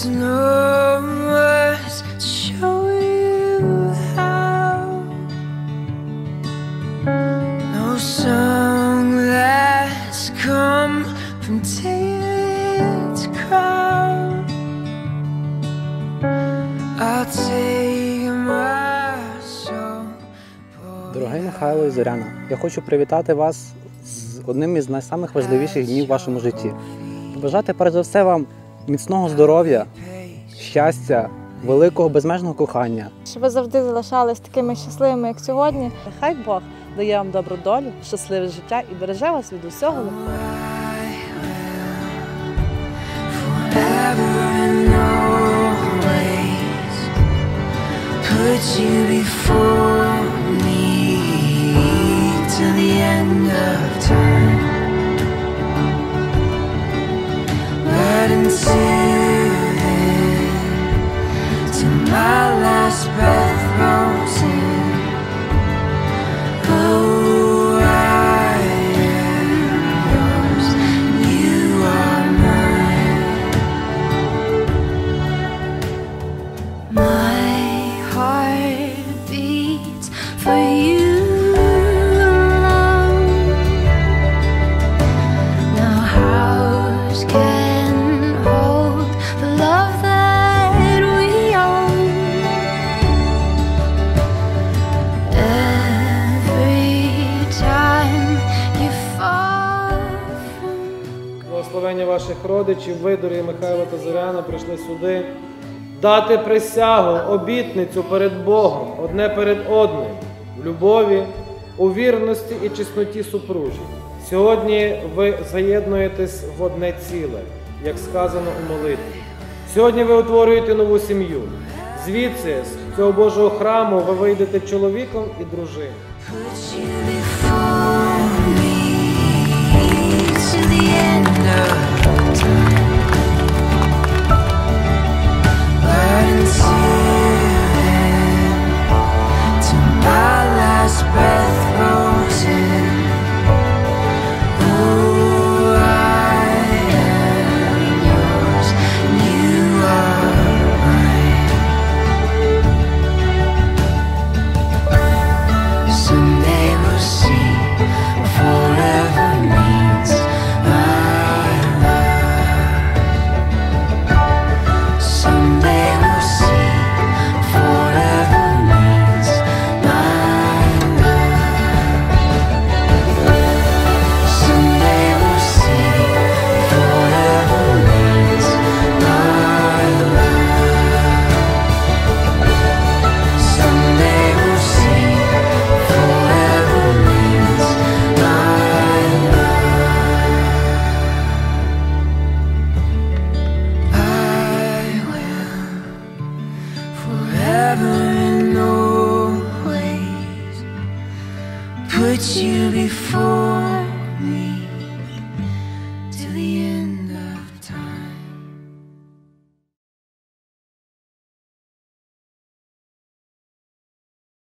There's no words Дорогий Михайло і Зоряна, я хочу привітати вас з одним із найважливіших днів в вашому житті. Бажати перш за все вам міцного здоров'я, щастя, великого безмежного кохання. Щоб ви завжди залишались такими щасливими, як сьогодні. Нехай Бог дає вам добру долю, щасливе життя і береже вас від усього put you before see. Ваших родичів, ви, дорогі Михайло та Зоряна, прийшли сюди дати присягу, обітницю перед Богом, одне перед одним, в любові, у вірності і чесноті супружі. Сьогодні ви заєднуєтесь в одне ціле, як сказано у молитві. Сьогодні ви утворюєте нову сім'ю. Звідси, з цього Божого храму, ви вийдете чоловіком і дружиною. To you before